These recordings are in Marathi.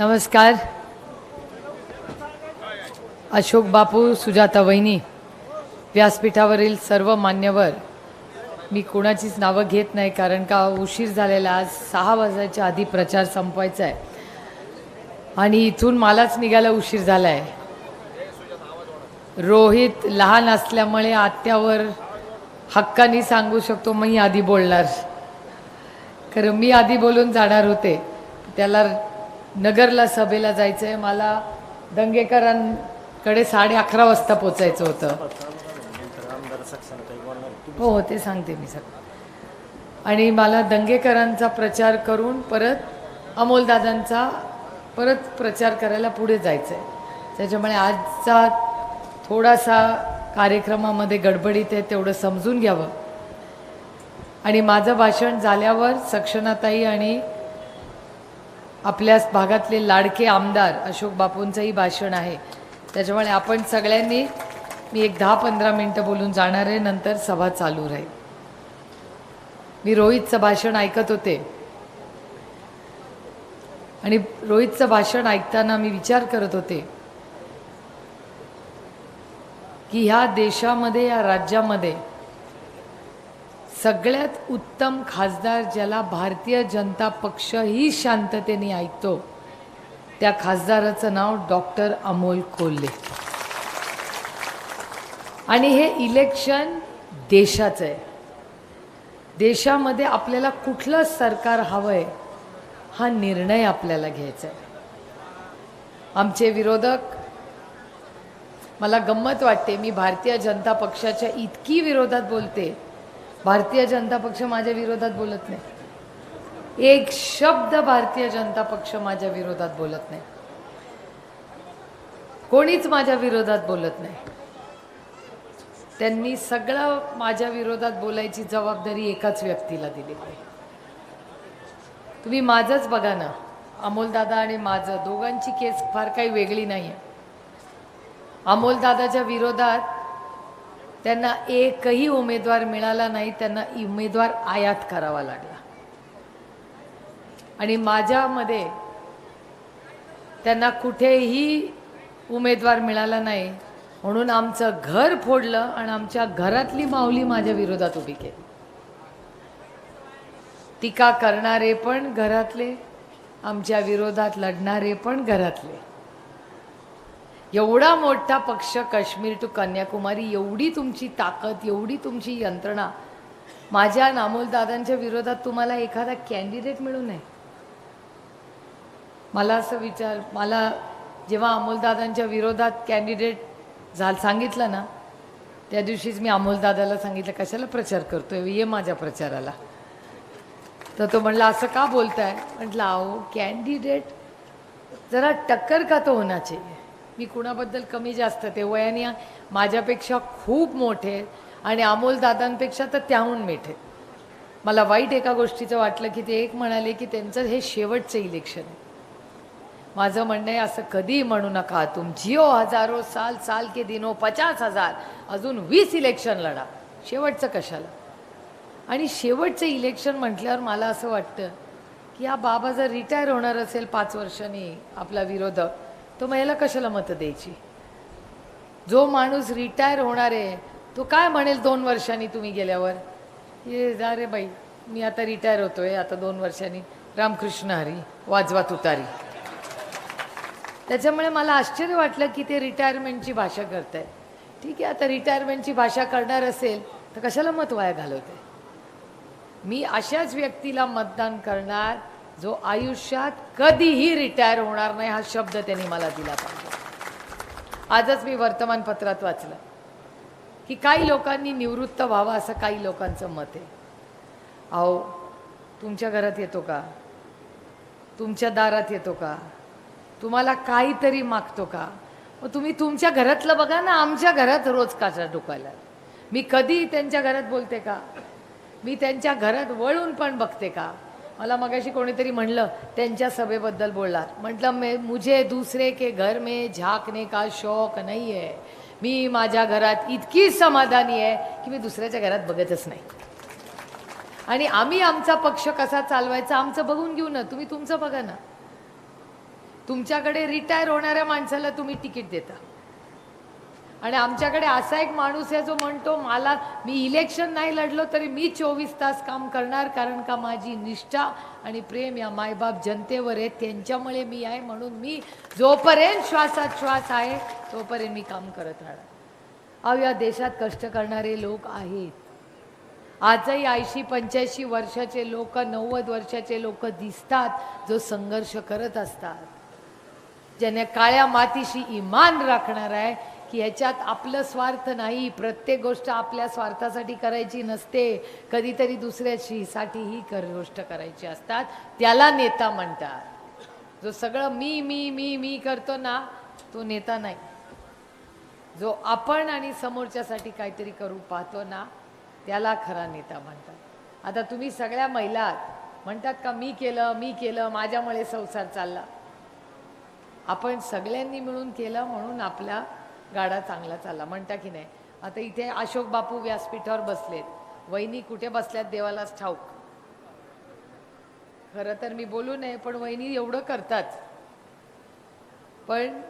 नमस्कार. अशोक बापू सुजाता वहिनी व्यासपीठावरील सर्व मान्यवर मी कोणाचीच नावं घेत नाही कारण का उशीर झालेला आज सहा वाजायच्या आधी प्रचार संपवायचा आहे. आणि इथून मलाच निघायला उशीर झाला आहे रोहित लहान असल्यामुळे आत्यावर हक्कानी सांगू शकतो मी आधी बोलणार. कारण मी आधी बोलून जाणार होते. त्याला नगरला सभेला जायचं आहे मला दंगेकरांकडे साडे अकरा वाजता पोचायचं होतं. हो हो ते सांगते मी सर आणि मला दंगेकरांचा प्रचार करून परत अमोलदादांचा परत प्रचार करायला पुढे जायचं आहे त्याच्यामुळे आजचा थोडासा कार्यक्रमामध्ये गडबडीत आहे तेवढं समजून घ्यावं. आणि माझं भाषण झाल्यावर सक्षणाताई आणि आपल्याच भागातले लाडके आमदार अशोक बापूंचंही भाषण आहे. त्याच्यामुळे आपण सगळ्यांनी मी एक दहा पंधरा मिनटं बोलून जाणार आहे नंतर सभा चालू राहील. मी रोहितचं भाषण ऐकत होते. आणि रोहितचं भाषण ऐकताना मी विचार करत होते की ह्या देशामध्ये या राज्यामध्ये सगळ्यात उत्तम खासदार ज्याला भारतीय जनता पक्ष ही शांततेने ऐकतो त्या खासदाराचं नाव डॉक्टर अमोल कोल्हे. आणि हे इलेक्शन देशाचं आहे. देशामध्ये आपल्याला कुठलं सरकार हवं आहे हा निर्णय आपल्याला घ्यायचा आहे. आमचे विरोधक मला गंमत वाटते मी भारतीय जनता पक्षाच्या इतकी विरोधात बोलते भारतीय जनता पक्ष माझ्या विरोधात बोलत नाही. एक शब्द भारतीय जनता पक्ष माझ्या विरोधात बोलत नाही. कोणीच माझ्या विरोधात बोलत नाही. त्यांनी सगळं माझ्या विरोधात बोलायची जबाबदारी एकाच व्यक्तीला दिली. आहे तुम्ही माझंच बघा ना. अमोलदादा आणि माझं दोघांची केस फार काही वेगळी नाही आहे अमोलदादाच्या विरोधात त्यांना एकही उमेदवार मिळाला नाही त्यांना उमेदवार आयात करावा लागला. आणि माझ्यामध्ये त्यांना कुठेही उमेदवार मिळाला नाही म्हणून आमचं घर फोडलं आणि आमच्या घरातली माऊली माझ्या विरोधात उभी केली. टीका करणारे पण घरातले आमच्या विरोधात लढणारे पण घरातले. एवढा मोठा पक्ष काश्मीर टू कन्याकुमारी एवढी तुमची ताकद एवढी तुमची यंत्रणा माझ्या नामोलदादांच्या विरोधात तुम्हाला एखादा कॅन्डिडेट मिळू नये. मला असं विचार मला जेव्हा अमोलदादांच्या विरोधात कॅन्डिडेट झाल सांगितलं ना त्या दिवशीच मी अमोलदादाला सांगितलं कशाला प्रचार करतोय? ये माझ्या प्रचाराला. तर तो म्हणला असं का बोलताय? म्हटलं अहो कॅन्डिडेट जरा टक्कर का तो होना चाहिए? मी कुणाबद्दल कमी जास्त ते वयाने माझ्यापेक्षा खूप मोठे आणि अमोल दादांपेक्षा तर त्याहून मिठे मला वाईट एका गोष्टीचं वाटलं की ते एक म्हणाले की त्यांचं हे शेवटचं इलेक्शन आहे. माझं म्हणणं आहे असं कधीही म्हणू नका. तुम जिओ हजारो साल साल के दिनो पचास हजार. अजून वीस इलेक्शन लढा. शेवटचं कशाला? आणि शेवटचं इलेक्शन म्हटल्यावर मला असं वाटतं की हा बाबा जर रिटायर होणार असेल पाच वर्षांनी आपला विरोधक तो मग याला कशाला मतं द्यायची? जो माणूस रिटायर होणार आहे तो काय म्हणेल दोन वर्षांनी तुम्ही गेल्यावर? ये जा रे बाई मी आता रिटायर होतोय आता दोन वर्षांनी. रामकृष्ण हरी वाजवा तुतारी त्याच्यामुळे मला आश्चर्य वाटलं की ते रिटायरमेंटची भाषा करत आहे ठीक आहे आता रिटायरमेंटची भाषा करणार असेल तर कशाला मत वाया घालवते मी अशाच व्यक्तीला मतदान करणार जो आयुष्यात कधीही रिटायर होणार नाही हा शब्द त्यांनी मला दिला पाहिजे. आजच मी वर्तमानपत्रात वाचलं की काही लोकांनी निवृत्त व्हावं असं काही लोकांचं मत आहे. अहो तुमच्या घरात येतो का? तुमच्या दारात येतो का? तुम्हाला काहीतरी मागतो का? मग तुम्ही तुमच्या घरातलं बघा ना आमच्या घरात रोज काचा डुकायला. मी कधी त्यांच्या घरात बोलते का? मी त्यांच्या घरात वळून पण बघते का? मला मगाशी कोणीतरी म्हणलं त्यांच्या सभेबद्दल बोलणार म्हटलं मे मुझे दुसरे के घर में झाकने का शौक नाही आहे मी माझ्या घरात इतकी समाधानी आहे की मी दुसऱ्याच्या घरात बघतच नाही. आणि आम्ही आमचा पक्ष कसा चालवायचा आमचं बघून घेऊ ना. तुम्ही तुमचं बघा ना. तुमच्याकडे रिटायर होणाऱ्या माणसाला तुम्ही तिकीट देता. आणि आमच्याकडे असा एक माणूस आहे जो म्हणतो मला मी इलेक्शन नाही लढलो तरी मी चोवीस तास काम करणार कारण का माझी निष्ठा आणि प्रेम या मायबाप जनतेवर आहे त्यांच्यामुळे मी आहे म्हणून मी जोपर्यंत श्वासात श्वास आहे तोपर्यंत मी काम करत राहणार. अहो या देशात कष्ट करणारे लोक आहेत. आजही ऐंशी पंच्याऐंशी वर्षाचे लोक नव्वद वर्षाचे लोक दिसतात जो संघर्ष करत असतात. ज्याने काळ्या मातीशी इमान राखणार आहे की ह्याच्यात आपलं स्वार्थ नाही प्रत्येक गोष्ट आपल्या स्वार्थासाठी करायची नसते. कधीतरी दुसऱ्याची साठीही कर गोष्ट करायची असतात. त्याला नेता म्हणतात. जो सगळं मी मी मी मी करतो ना तो नेता नाही. जो आपण आणि समोरच्यासाठी काहीतरी करू पाहतो ना त्याला खरा नेता म्हणतात. आता तुम्ही सगळ्या महिला म्हणतात का मी केलं मी केलं माझ्यामुळे संसार चालला. आपण सगळ्यांनी मिळून केलं म्हणून आपला गाडा चांगला चालला. म्हणता की नाही? आता इथे अशोक बापू व्यासपीठावर बसलेत. वहिनी कुठे बसल्यात? देवालाच ठाऊक. खरं तर मी बोलू नये पण वहिनी एवढं करतात. पण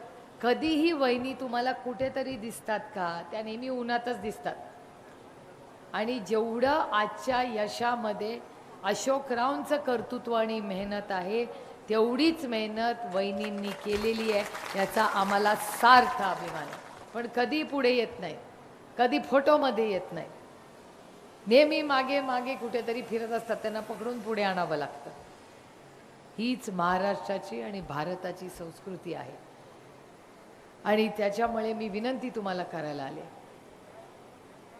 कधीही वहिनी तुम्हाला कुठेतरी दिसतात का? त्या नेहमी उन्हातच दिसतात. आणि जेवढं आजच्या यशामध्ये अशोकरावांचं कर्तृत्व आणि मेहनत आहे तेवढीच मेहनत वहिनींनी केलेली आहे याचा आम्हाला सार्थ अभिमान आहे. पण कधी पुढे येत नाही. कधी फोटोमध्ये येत नाही. नेहमी मागे मागे कुठेतरी फिरत असतात त्यांना पकडून पुढे आणावं लागतं. हीच महाराष्ट्राची आणि भारताची संस्कृती आहे. आणि त्याच्यामुळे मी विनंती तुम्हाला करायला आले.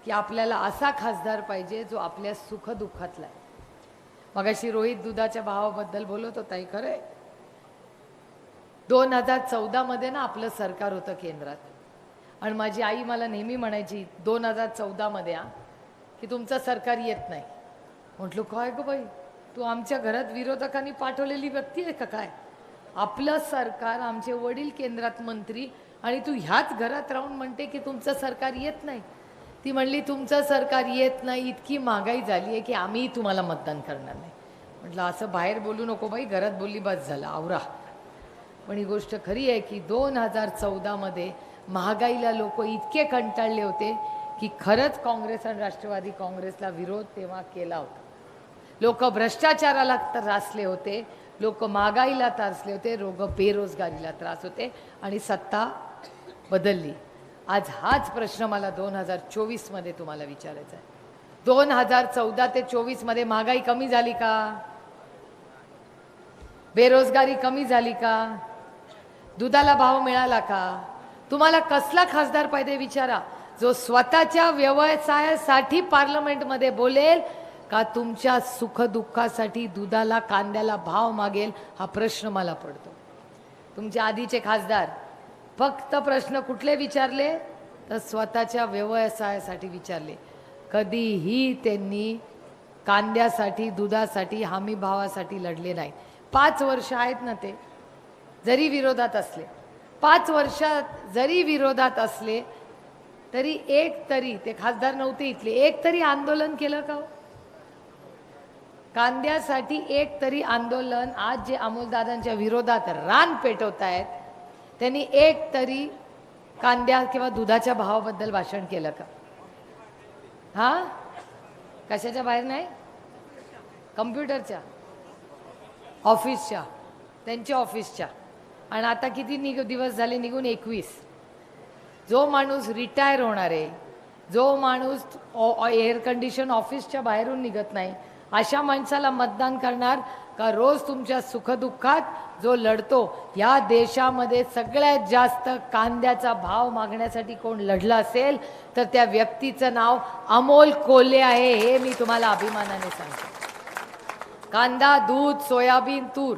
की आपल्याला असा खासदार पाहिजे जो आपल्या सुखदुःखातला आहे. मगाशी रोहित दुधाच्या भावाबद्दल बोलत होता खरं खरंय. दोन हजार चौदामध्ये ना आपलं सरकार होतं केंद्रात. आणि माझी आई मला नेहमी म्हणायची दोन हजार चौदामध्ये आ की तुमचं सरकार येत नाही. म्हटलं काय गं बाई? तू आमच्या घरात विरोधकांनी पाठवलेली व्यक्ती आहे का काय? आपलं सरकार आमचे वडील केंद्रात मंत्री आणि तू ह्याच घरात राहून म्हणते की तुमचं सरकार येत नाही. ती म्हणली तुमचं सरकार येत नाही इतकी महागाई झाली आहे की आम्ही तुम्हाला मतदान करणार नाही. म्हटलं असं बाहेर बोलू नको बाई घरात बोलली बस झालं आवरा. पण ही गोष्ट खरी आहे की दोन हजार चौदामध्ये महागाईला लोक इतके कंटाळले होते की खरंच काँग्रेस आणि राष्ट्रवादी काँग्रेसला विरोध तेव्हा केला होता. लोक भ्रष्टाचाराला त्रासले होते लोक महागाईला त्रासले होते रोग बेरोजगारीला त्रास होते आणि सत्ता बदलली. आज हाच प्रश्न मला दोन हजार चोवीसमध्ये तुम्हाला विचारायचा आहे. दोन हजार चौदा ते चोवीसमध्ये महागाई कमी झाली का? बेरोजगारी कमी झाली का? दुधाला भाव मिळाला का? तुम्हाला कसला खासदार पाहिजे विचारा? जो स्वतःच्या व्यवसायासाठी पार्लमेंटमध्ये बोलेल का तुमच्या सुखदुःखासाठी दुधाला कांद्याला भाव मागेल हा प्रश्न मला पडतो. तुमचे आधीचे खासदार फक्त प्रश्न कुठले विचारले? तर स्वतःच्या व्यवसायासाठी विचारले. कधीही त्यांनी कांद्यासाठी दुधासाठी हमी भावासाठी लढले नाही. पाच वर्ष आहेत ना ते. जरी विरोधात असले पाच वर्षात जरी विरोधात असले तरी एक तरी ते खासदार नव्हते इथले एक तरी आंदोलन केलं का हो? कांद्यासाठी एक तरी आंदोलन आज जे अमोलदादांच्या विरोधात रान पेटवत आहेत त्यांनी एक तरी कांद्या किंवा दुधाच्या भावाबद्दल भाषण केलं का? हा? कशाच्या बाहेर नाही? कम्प्युटरच्या. ऑफिसच्या. त्यांच्या ऑफिसच्या. आणि आता किती निघ दिवस झाले निघून एकवीस. जो माणूस रिटायर होणार आहे जो माणूस एअर कंडिशन ऑफिसच्या बाहेरून निघत नाही अशा माणसाला मतदान करणार का रोज तुमच्या सुखदुःखात जो लढतो या देशामध्ये सगळ्यात जास्त कांद्याचा भाव मागण्यासाठी कोण लढला असेल तर त्या व्यक्तीचं नाव अमोल कोल्हे आहे हे मी तुम्हाला अभिमानाने सांगतो. कांदा दूध सोयाबीन तूर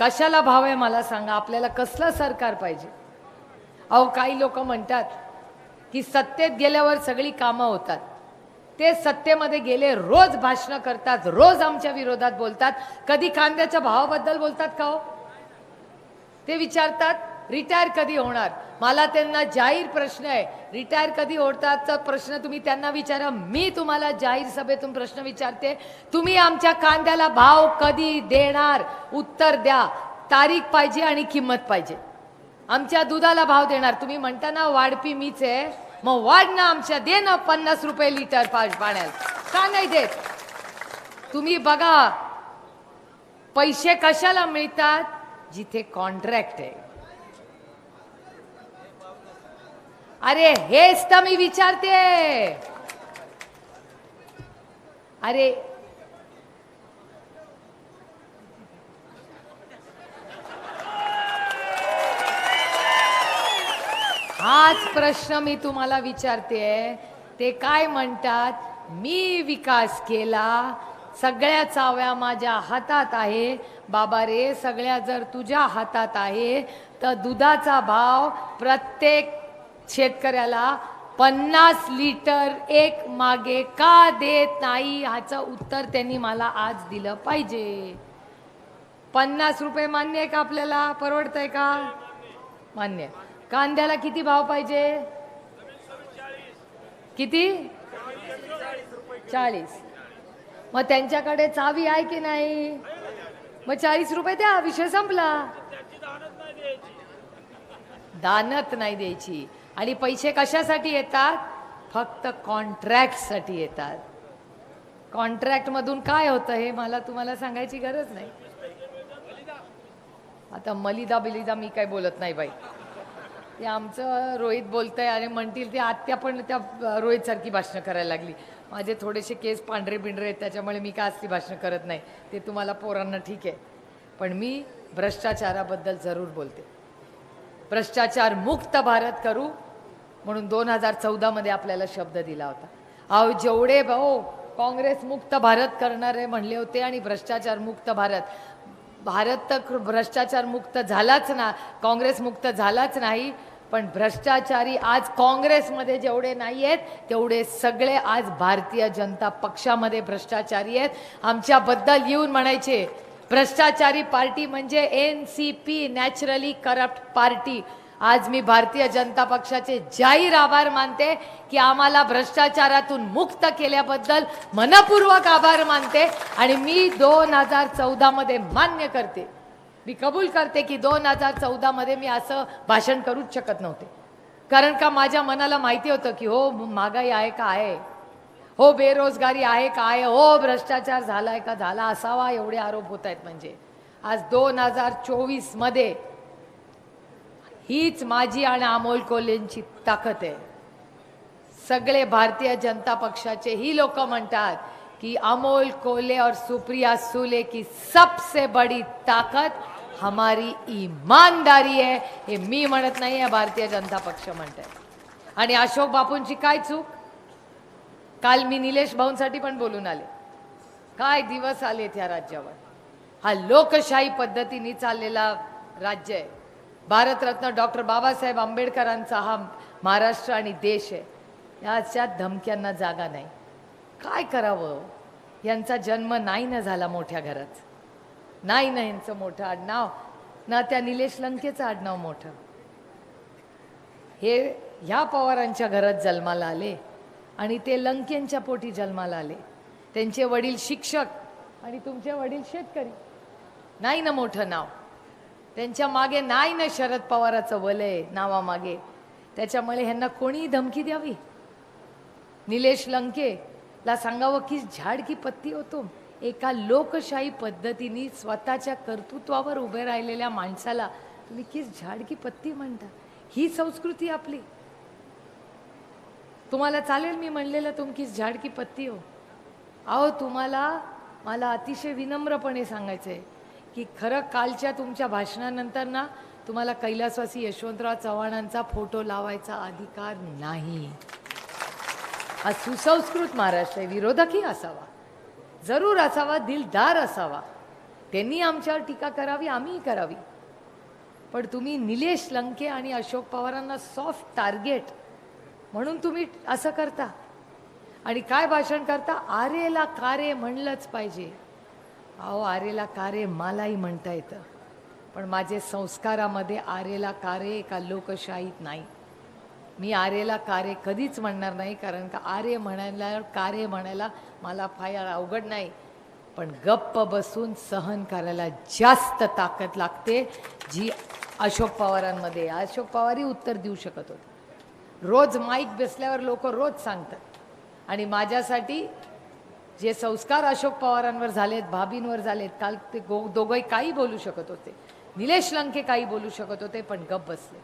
कशाला भाव आहे मला सांगा? आपल्याला कसलं सरकार पाहिजे? अहो काही लोक म्हणतात की सत्तेत गेल्यावर सगळी कामं होतात. ते सत्तेमध्ये गेले रोज भाषणं करतात रोज आमच्या विरोधात बोलतात. कधी कांद्याच्या भावाबद्दल बोलतात का हो? ते विचारतात. रिटायर कधी होणार? मला त्यांना जाहीर प्रश्न आहे. रिटायर कधी होतातचा प्रश्न तुम्ही त्यांना विचारा. मी तुम्हाला जाहीर सभेतून प्रश्न विचारते. तुम्ही आमच्या कांद्याला भाव कधी देणार? उत्तर द्या. तारीख पाहिजे आणि किंमत पाहिजे. आमच्या दुधाला भाव देणार. तुम्ही म्हणता ना वाढपी मीच आहे. मग वाढ ना आमच्या. दे ना पन्नास रुपये लिटर पाच पाण्याला. का नाही देत? तुम्ही बघा पैसे कशाला मिळतात? जिथे कॉन्ट्रॅक्ट आहे. अरे हेच तर मी विचारते. अरे हाच प्रश्न मी तुम्हाला विचारते. ते काय म्हणतात? मी विकास केला सगळ्या चाव्या माझ्या हातात आहे. बाबा रे सगळ्या जर तुझ्या हातात आहे तर दुधाचा भाव प्रत्येक शेतकऱ्याला पन्नास लिटर एक मागे का देत नाही ह्याचं उत्तर त्यांनी मला आज दिलं पाहिजे. पन्नास रुपये मान्य आहे का आपल्याला? परवडतंय का? मान्य. आहे. कांद्याला किती भाव पाहिजे? किती? चाळीस. मग त्यांच्याकडे चावी आहे की नाही? मग चाळीस रुपये द्या विषय संपला. दानत नाही द्यायची. आणि पैसे कशासाठी येतात? फक्त कॉन्ट्रॅक्टसाठी येतात. कॉन्ट्रॅक्टमधून काय होतं हे मला तुम्हाला सांगायची गरज नाही. आता मलिदा बिलिदा मी काय बोलत नाही बाई. ते आमचं रोहित बोलतंय आणि म्हणतील ते आत्या पण त्या रोहितसारखी भाषणं करायला लागली. माझे थोडेसे केस पांढरे पिंढरे आहेत त्याच्यामुळे मी का असली भाषणं करत नाही. ते तुम्हाला पोरांना ठीक आहे. पण मी भ्रष्टाचाराबद्दल जरूर बोलते. भ्रष्टाचार मुक्त भारत करू. म्हणून दोन हजार चौदामध्ये आपल्याला शब्द दिला होता. अहो जेवढे भाऊ काँग्रेस मुक्त भारत करणारे म्हणले होते आणि भ्रष्टाचार मुक्त भारत. भारत तर भ्रष्टाचार मुक्त झालाच ना काँग्रेस मुक्त झालाच नाही पण भ्रष्टाचारी आज काँग्रेसमध्ये जेवढे नाही आहेत तेवढे सगळे आज भारतीय जनता पक्षामध्ये भ्रष्टाचारी आहेत. आमच्याबद्दल येऊन म्हणायचे भ्रष्टाचारी पार्टी म्हणजे N C P naturally corrupt party. आज मी भारतीय जनता पक्षाचे जाहीर आभार मानते की आम्हाला भ्रष्टाचारातून मुक्त केल्याबद्दल मनपूर्वक आभार मानते आणि मी दोन हजार चौदामध्ये मान्य करते. मी कबूल करते की दोन हजार चौदामध्ये मी असं भाषण करूच शकत नव्हते. कारण का माझ्या मनाला माहिती होतं की हो महागाई आहे का आहे? हो बेरोजगारी आहे का आहे? हो भ्रष्टाचार झाला आहे का? झाला असावा एवढे आरोप होत आहेत म्हणजे. आज दोन हजार चोवीसमध्ये हीच माझी आणि अमोल कोल्हेंची ताकद आहे. सगळे भारतीय जनता पक्षाचे ही लोक म्हणतात कि अमोल कोले और सुप्रिया सुले की सबसे बड़ी ताकत हमारी ईमानदारी है हे मी म्हणत नाही आहे भारतीय जनता पक्ष म्हणते आणि अशोक बापूंची काय चूक? काल मी निलेश भाऊंसाठी पण बोलून आले. काय दिवस आलेत ह्या राज्यावर? हा लोकशाही पद्धतीने चाललेला राज्य आहे. भारतरत्न डॉक्टर बाबासाहेब आंबेडकरांचा हा महाराष्ट्र आणि देश आहे. याच्या धमक्यांना जागा नाही. काय करावं? यांचा जन्म नाही ना झाला मोठ्या घरात. नाही ना यांचं मोठं आडनाव. ना त्या निलेश लंकेचं आडनाव मोठं. हे ह्या पवारांच्या घरात जन्माला आले आणि ते लंकेंच्या पोटी जन्माला आले. त्यांचे वडील शिक्षक आणि तुमचे वडील शेतकरी. नाही ना मोठं नाव. त्यांच्या मागे नाही ना शरद पवाराचं वलय नावामागे. त्याच्यामुळे ह्यांना कोणी धमकी द्यावी. निलेश लंकेला सांगावं की झाड की पत्ती होतो. एका लोकशाही पद्धतीने स्वतःच्या कर्तृत्वावर उभे राहिलेल्या माणसाला तुम्ही किस झाड की पत्ती म्हणता? ही संस्कृती आपली. तुम्हाला चालेल मी म्हणलेलं तुम किस झाड की पत्ती हो. अहो तुम्हाला मला अतिशय विनम्रपणे सांगायचं आहे की खरं कालच्या तुमच्या भाषणानंतर ना तुम्हाला कैलासवासी यशवंतराव चव्हाणांचा फोटो लावायचा अधिकार नाही. हा सुसंस्कृत महाराष्ट्र आहे विरोधकही असावा. जरूर असावा दिलदार असावा. त्यांनी आमच्यावर टीका करावी आम्हीही करावी. पण तुम्ही निलेश लंके आणि अशोक पवारांना सॉफ्ट टार्गेट म्हणून तुम्ही असं करता. आणि काय भाषण करता? आरेला कारे म्हणलंच पाहिजे. अहो आरेला कारे मलाही म्हणता येतं. पण माझे संस्कारामध्ये आरेला कारे एका लोकशाहीत नाही. मी आरेला कारे कधीच म्हणणार नाही कारण का आरे म्हणायला कारे म्हणायला मला फार अवघड नाही. पण गप्प बसून सहन करायला जास्त ताकद लागते जी अशोक पवारांमध्ये अशोक पवारही उत्तर देऊ शकत होते. रोज माईक बसल्यावर लोक रोज सांगतात. आणि माझ्यासाठी जे संस्कार अशोक पवारांवर झालेत भाभींवर झालेत काल ते गो दोघंही काही बोलू शकत होते. निलेश लंके काही बोलू शकत होते पण गप बसले.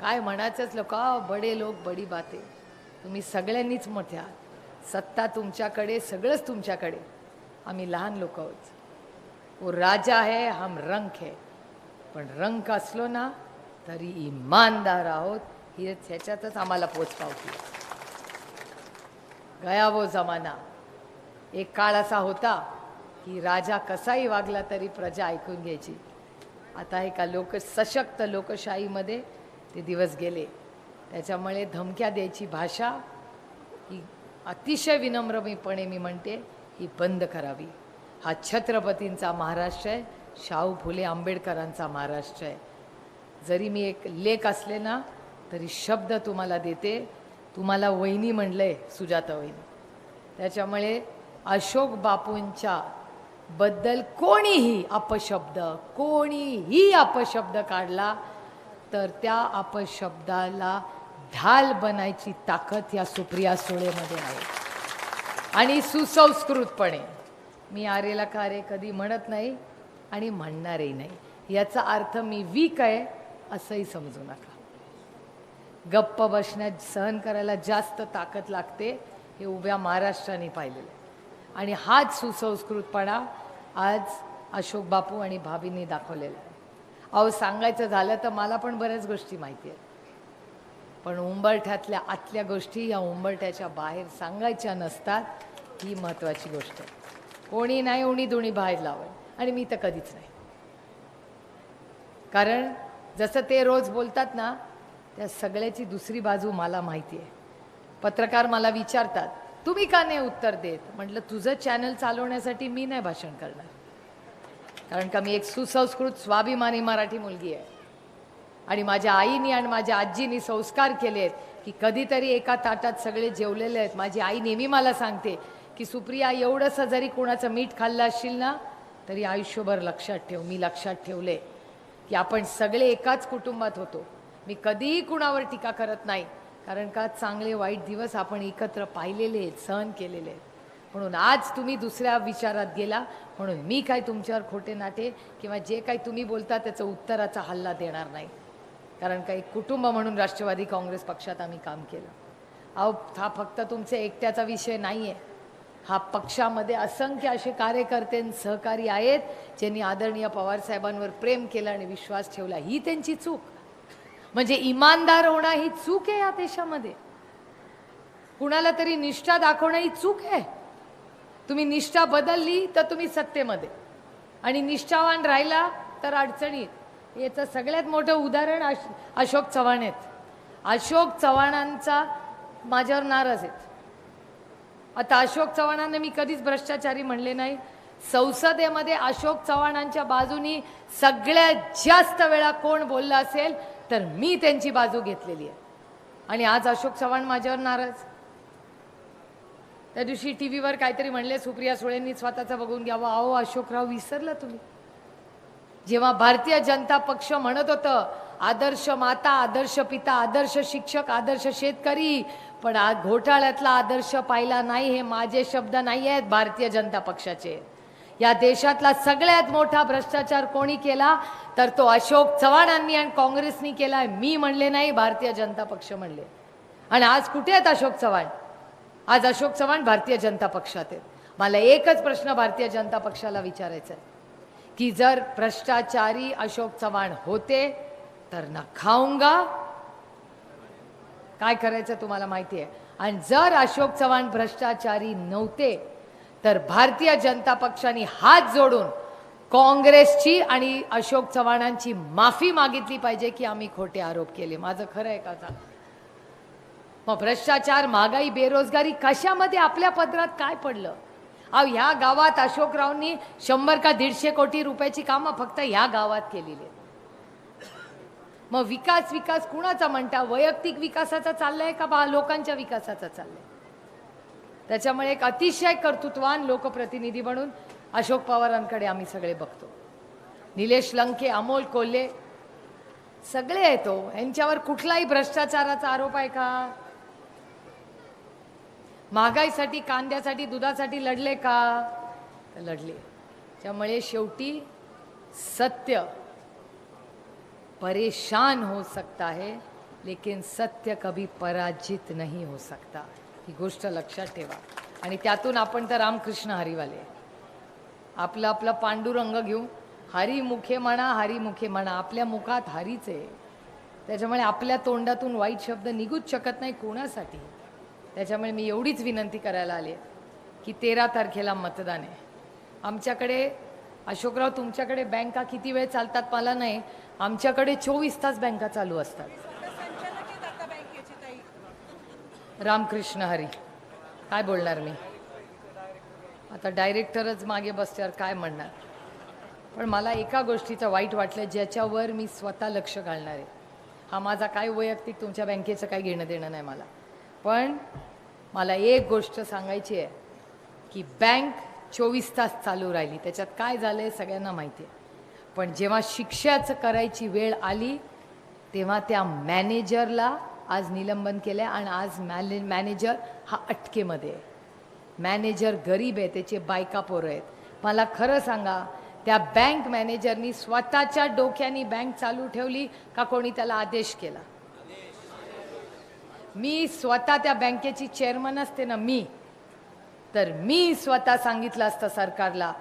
काय म्हणायचंच लोक बडे लोक बडी बाते. तुम्ही सगळ्यांनीच मोठे आहात. सत्ता तुमच्याकडे सगळंच तुमच्याकडे. आम्ही लहान लोक आहोत. वो राजा है हम रंक है. पण रंक असलो ना तरी इमानदार आहोत. ही ह्याच्यातच आम्हाला पोच पावती गया वो जमाना. एक काळ असा होता की राजा कसाही वागला तरी प्रजा ऐकून घ्यायची. आता एका लोक सशक्त लोकशाहीमध्ये ते दिवस गेले. त्याच्यामुळे धमक्या द्यायची भाषा ही अतिशय विनम्रपणे मी म्हणते ही बंद करावी. हा छत्रपतींचा महाराष्ट्र आहे शाहू फुले आंबेडकरांचा महाराष्ट्र आहे. जरी मी एक लेख असले ना तरी शब्द तुम्हाला देते. तुम्हाला वहिनी आहे सुजाता वहिनी. त्याच्यामुळे अशोक बापूंच्या बद्दल कोणीही अपशब्द कोणीही अपशब्द काढला तर त्या अपशब्दाला ढाल बनायची ताकद या सुप्रिया सुळेमध्ये आहे आणि सुसंस्कृतपणे मी आरेला का रे कधी म्हणत नाही आणि म्हणणारही नाही. याचा अर्थ मी वीक आहे असंही समजू नका. गप्प बसण्यात सहन करायला जास्त ताकद लागते हे उभ्या महाराष्ट्राने पाहिलेलं आहे. आणि हाच सुसंस्कृतपणा आज अशोक बापू आणि भाभींनी दाखवलेला आहे. अहो सांगायचं झालं तर मला पण बऱ्याच गोष्टी माहिती आहेत. पण उंबरठ्यातल्या आतल्या गोष्टी या उंबरठ्याच्या बाहेर सांगायच्या नसतात ही महत्त्वाची गोष्ट आहे. कोणी नाही उणी दोणी बाहेर लावल आणि मी तर कधीच नाही. कारण जसं ते रोज बोलतात ना त्या सगळ्याची दुसरी बाजू मला माहिती आहे. पत्रकार मला विचारतात तुम्ही का नाही उत्तर देत? म्हटलं तुझं चॅनल चालवण्यासाठी मी नाही भाषण करणार. कारण का मी एक सुसंस्कृत स्वाभिमानी मराठी मुलगी आहे. आणि माझ्या आईनी आणि माझ्या आजीनी संस्कार केले आहेत की कधीतरी एका ताटात सगळे जेवलेले आहेत. माझी आई नेहमी मला सांगते की सुप्रिया एवढंसं जरी कोणाचं मीठ खाल्लं असशील ना तरी आयुष्यभर लक्षात ठेव. मी लक्षात ठेवले की आपण सगळे एकाच कुटुंबात होतो. मी कधीही कुणावर टीका करत नाही. कारण का चांगले वाईट दिवस आपण एकत्र पाहिलेले आहेत सहन केलेले आहेत. म्हणून आज तुम्ही दुसऱ्या विचारात गेला म्हणून मी काय तुमच्यावर खोटे नाटे किंवा जे काही तुम्ही बोलता त्याचं उत्तराचा हल्ला देणार नाही. कारण काही कुटुंब म्हणून राष्ट्रवादी काँग्रेस पक्षात आम्ही काम केलं. अहो हा फक्त तुमच्या एकट्याचा विषय नाही आहे हा पक्षामध्ये असंख्य असे कार्यकर्ते आणि सहकारी आहेत ज्यांनी आदरणीय पवारसाहेबांवर प्रेम केलं आणि विश्वास ठेवला. ही त्यांची चूक. म्हणजे इमानदार होणं ही चूक आहे या देशामध्ये. कुणाला तरी निष्ठा दाखवणं ही चूक आहे. तुम्ही निष्ठा बदलली तर तुम्ही सत्तेमध्ये. आणि निष्ठावान राहिला तर अडचणीत याचं सगळ्यात मोठं उदाहरण अश अशोक चव्हाण आहेत. अशोक चव्हाणांचा माझ्यावर नाराज आहेत. आता अशोक चव्हाणांना मी कधीच भ्रष्टाचारी म्हणले नाही. संसदेमध्ये अशोक चव्हाणांच्या बाजूनी सगळ्यात जास्त वेळा कोण बोललं असेल? तर मी त्यांची बाजू घेतलेली आहे. आणि आज अशोक चव्हाण माझ्यावर नाराज. त्या दिवशी टी व्हीवर काहीतरी म्हणले सुप्रिया सुळेंनी स्वतःचं बघून घ्यावं. अहो अशोकराव विसरला तुम्ही. जेव्हा भारतीय जनता पक्ष म्हणत होतं आदर्श माता आदर्श पिता आदर्श शिक्षक आदर्श शेतकरी पण आज घोटाळ्यातला आदर्श पाहिला नाही हे माझे शब्द नाही आहेत भारतीय जनता पक्षाचे. या देशातला सगळ्यात मोठा भ्रष्टाचार कोणी केला? तर तो अशोक चव्हाणांनी आणि काँग्रेसनी केलाय. मी म्हणले नाही भारतीय जनता पक्ष म्हणले. आणि आज कुठे आहेत अशोक चव्हाण? आज अशोक चव्हाण भारतीय जनता पक्षात आहेत. मला एकच प्रश्न भारतीय जनता पक्षाला विचारायचा आहे. की जर भ्रष्टाचारी अशोक चव्हाण होते तर न खाऊंगा काय करायचं तुम्हाला माहिती आहे? आणि जर अशोक चव्हाण भ्रष्टाचारी नव्हते तर भारतीय जनता पक्षाने हात जोडून काँग्रेसची आणि अशोक चव्हाणांची माफी मागितली पाहिजे की आम्ही खोटे आरोप केले. माझं खरं आहे का सांग मग भ्रष्टाचार महागाई बेरोजगारी कशामध्ये आपल्या पदरात काय पडलं? अहो ह्या गावात अशोकरावनी शंभर का दीडशे कोटी रुपयाची कामं फक्त ह्या गावात केलेली आहेत. मग विकास विकास कुणाचा म्हणता? वैयक्तिक विकासाचा चाललाय का? बा लोकांच्या विकासाचा चाललाय. त्याच्यामुळे एक अतिशय कर्तृत्वान लोकप्रतिनिधी म्हणून अशोक पवारांकडे आम्ही सगळे बघतो. निलेश लंके अमोल कोल्हे सगळे येतो हो. यांच्यावर कुठलाही भ्रष्टाचाराचा आरोप आहे का? महागाईसाठी कांद्यासाठी दुधासाठी लढले का? तर लढले. त्यामुळे शेवटी सत्य परेशान हो सकता है लेकिन सत्य कभी पराजित नहीं हो सकता ही गोष्ट लक्षात ठेवा. आणि त्यातून आपण तर रामकृष्ण हरिवाले. आपलं आपलं पांडुरंग घेऊ हरी मुखे म्हणा हरी मुखे म्हणा आपल्या मुखात हरीच आहे. त्याच्यामुळे आपल्या तोंडातून वाईट शब्द निघूच शकत नाही कोणासाठी. त्याच्यामुळे मी एवढीच विनंती करायला आले की तेरा तारखेला मतदान आहे. आमच्याकडे अशोकराव तुमच्याकडे बँका किती वेळ चालतात मला नाही. आमच्याकडे चोवीस तास बँका चालू असतात. रामकृष्ण हरी. काय बोलणार मी? आता डायरेक्टरच मागे बसल्यावर काय म्हणणार? पण मला एका गोष्टीचं वाईट वाटलं ज्याच्यावर मी स्वतः लक्ष घालणार आहे. हा माझा काय वैयक्तिक तुमच्या बँकेचं काही घेणं देणं नाही मला. पण मला एक गोष्ट सांगायची आहे की बँक चोवीस तास चालू राहिली. त्याच्यात काय झालं आहे सगळ्यांना माहिती आहे. पण जेव्हा शिक्षाचं करायची वेळ आली तेव्हा त्या मॅनेजरला आज निलंबन केलं आहे आणि आज मॅने मॅनेजर हा अटकेमध्ये आहे. मॅनेजर गरीब आहे त्याचे बायका पोरं आहेत. मला खरं सांगा त्या बँक मॅनेजरनी स्वतःच्या डोक्यानी बँक चालू ठेवली का कोणी त्याला आदेश केला? मी स्वतः त्या बँकेची चेअरमन असते ना मी. तर मी स्वतः सांगितलं असतं सरकारला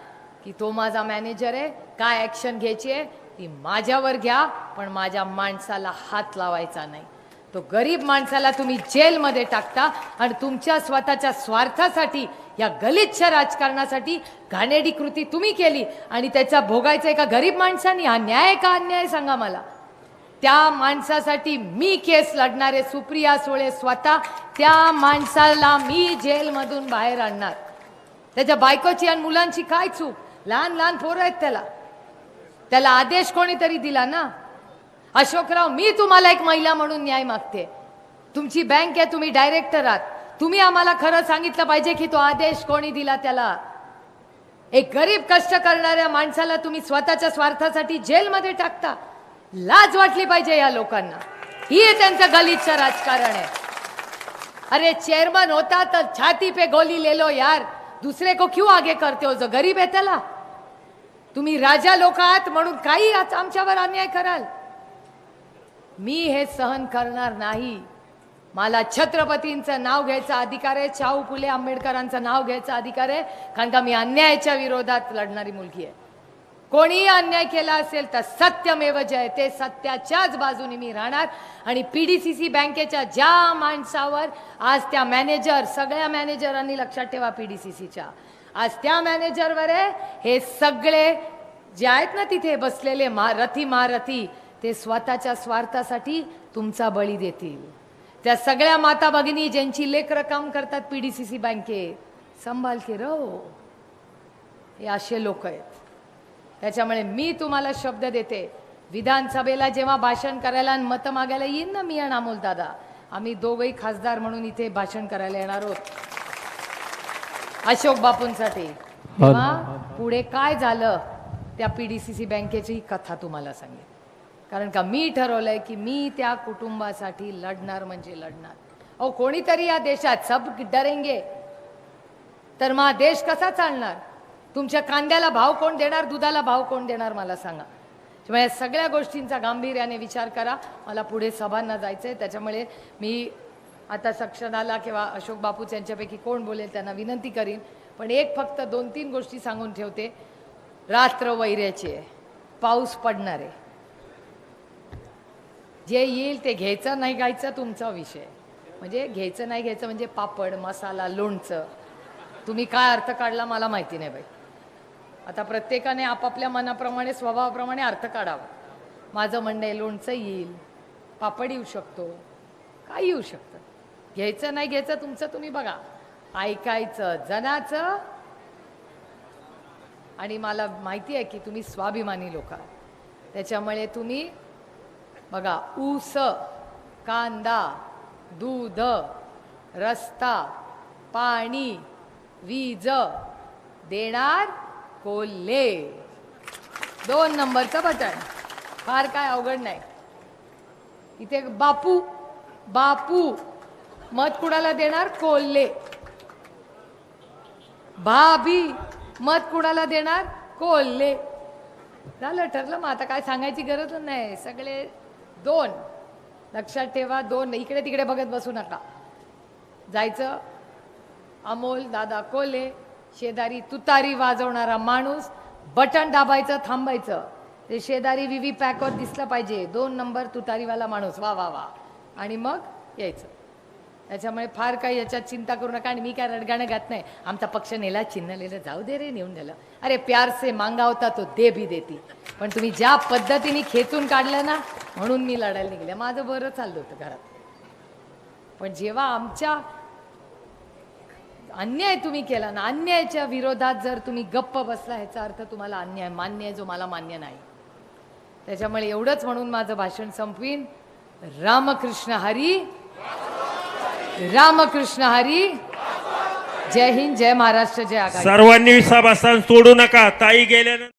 की तो माझा मॅनेजर आहे काय ॲक्शन घ्यायची आहे ती माझ्यावर घ्या पण माझ्या माणसाला हात लावायचा नाही. तो गरीब माणसाला तुम्ही जेलमध्ये टाकता आणि तुमच्या स्वतःच्या स्वार्थासाठी या गलिच्छ राजकारणासाठी घाणेडी कृती तुम्ही केली आणि त्याचा भोगायचा एका गरीब माणसाने हा न्याय का अन्याय सांगा मला? त्या माणसासाठी मी केस लढणारे सुप्रिया सुळे स्वतः त्या माणसाला मी जेलमधून बाहेर आणणार. त्याच्या बायकोची आणि मुलांची काय चूक? लहान लहान पोरं आहेत त्याला. त्याला आदेश कोणीतरी दिला ना? अशोकराव मी तुम्हाला एक महिला म्हणून न्याय मागते. तुमची बँक आहे तुम्ही डायरेक्टर आहात. तुम्ही आम्हाला खरं सांगितलं पाहिजे की तो आदेश कोणी दिला त्याला? एक गरीब कष्ट करणाऱ्या माणसाला तुम्ही स्वतःच्या स्वार्थासाठी जेलमध्ये टाकता. लाज वाटली पाहिजे या लोकांना. ही त्यांचं गलिच्छ राजकारण आहे. अरे चेअरमन होता तर छाती पे गोली ले लो यार. दुसरे को क्यों आगे करते हो? जो गरीब आहे त्याला. तुम्ही राजा लोक आहात म्हणून काही आमच्यावर अन्याय कराल. मी हे सहन करणार नाही. मला छत्रपतींचं नाव घ्यायचा अधिकार आहे शाहू फुले आंबेडकरांचं नाव घ्यायचा अधिकार आहे कारण का मी अन्यायाच्या विरोधात लढणारी मुलगी आहे. कोणीही अन्याय केला असेल तर सत्यमेव जय ते सत्याच्याच बाजूने मी राहणार. आणि पी डी सी सी बँकेच्या ज्या माणसावर आज त्या मॅनेजर सगळ्या मॅनेजरांनी लक्षात ठेवा पी डी सी सीच्या. आज त्या मॅनेजरवर आहे हे सगळे जे आहेत ना तिथे बसलेले मा रथी महारथी ते स्वतःच्या स्वार्थासाठी तुमचा बळी देतील. त्या सगळ्या माता भगिनी ज्यांची लेकरं काम करतात पी डी सी सी बँकेत संभाल के रहो. हे असे लोक आहेत. त्याच्यामुळे मी तुम्हाला शब्द देते विधानसभेला जेव्हा भाषण करायला आणि मतं मागायला येईन ना मी आणि अमोल दादा आम्ही दोघही खासदार म्हणून इथे भाषण करायला येणार आहोत. अशोक बापूंसाठी. पुढे काय झालं त्या पी डी सी सी बँकेची कथा तुम्हाला सांगेन. कारण का मी ठरवलं आहे की मी त्या कुटुंबासाठी लढणार म्हणजे लढणार. अहो कोणीतरी या देशात सब डरेंगे. तर मग देश कसा चालणार? तुमच्या कांद्याला भाव कोण देणार दुधाला भाव कोण देणार मला सांगा. त्यामुळे या सगळ्या गोष्टींचा गांभीर्याने विचार करा. मला पुढे सभांना जायचं आहे त्याच्यामुळे मी आता सक्षनाला किंवा अशोक बापूच यांच्यापैकी कोण बोलेल त्यांना विनंती करीन. पण एक फक्त दोन तीन गोष्टी सांगून ठेवते. रात्र वैऱ्याची आहे पाऊस पडणार. आहे जे येईल ते घ्यायचं नाही घ्यायचं तुमचा विषय. म्हणजे घ्यायचं नाही घ्यायचं म्हणजे पापड मसाला लोणचं. तुम्ही काय अर्थ काढला मला माहिती नाही बाई. आता प्रत्येकाने आपापल्या मनाप्रमाणे स्वभावाप्रमाणे अर्थ काढावा. माझं म्हणणं आहे लोणचं येईल पापड येऊ शकतो काय येऊ शकतं. घ्यायचं नाही घ्यायचं तुमचं तुम्ही बघा. ऐकायचं जनाचं. आणि मला माहिती आहे की तुम्ही स्वाभिमानी लोक. आहात त्याच्यामुळे तुम्ही बघा ऊस कांदा दूध रस्ता पाणी वीज देणार कोल्हे. दोन नंबरचं बटन. फार काय अवघड नाही. इथे बापू बापू. मत कुणाला देणार? कोल्हे. भाभी मत कुणाला देणार? कोल्हे. झालं ठरलं मग आता काय सांगायची गरजच नाही. सगळे दोन. लक्षात ठेवा दोन. इकडे तिकडे बघत बसू नका. जायचं. अमोल दादा कोले शेजारी तुतारी वाजवणारा माणूस बटन दाबायचं थांबायचं. ते शेजारी व्ही पॅकवर दिसलं पाहिजे. दोन नंबर तुतारीवाला माणूस. वा वा वा. आणि मग यायचं. त्याच्यामुळे फार काही याच्यात चिंता करू नका आणि मी काय रडगाणं घात नाही. आमचा पक्ष नेला चिन्ह लिहिलं जाऊ दे रे नेऊन झालं. अरे प्यार से मांगा होता तो दे भी देती. पण तुम्ही ज्या पद्धतीने खेचून काढलं ना म्हणून मी लढायला निघले. माझं बरं चाललं होतं घरात. पण जेव्हा आमच्या अन्याय तुम्ही केला ना अन्यायाच्या विरोधात जर तुम्ही गप्प बसला ह्याचा अर्थ तुम्हाला अन्याय मान्य आहे जो मला मान्य नाही. त्याच्यामुळे एवढंच म्हणून माझं भाषण संपवीन. रामकृष्ण हरी. रामकृष्ण हरी. जय हिंद जय महाराष्ट्र जय आघाडी सर्वांनी सभासन सोडू नका. ताई गेल्यानंतर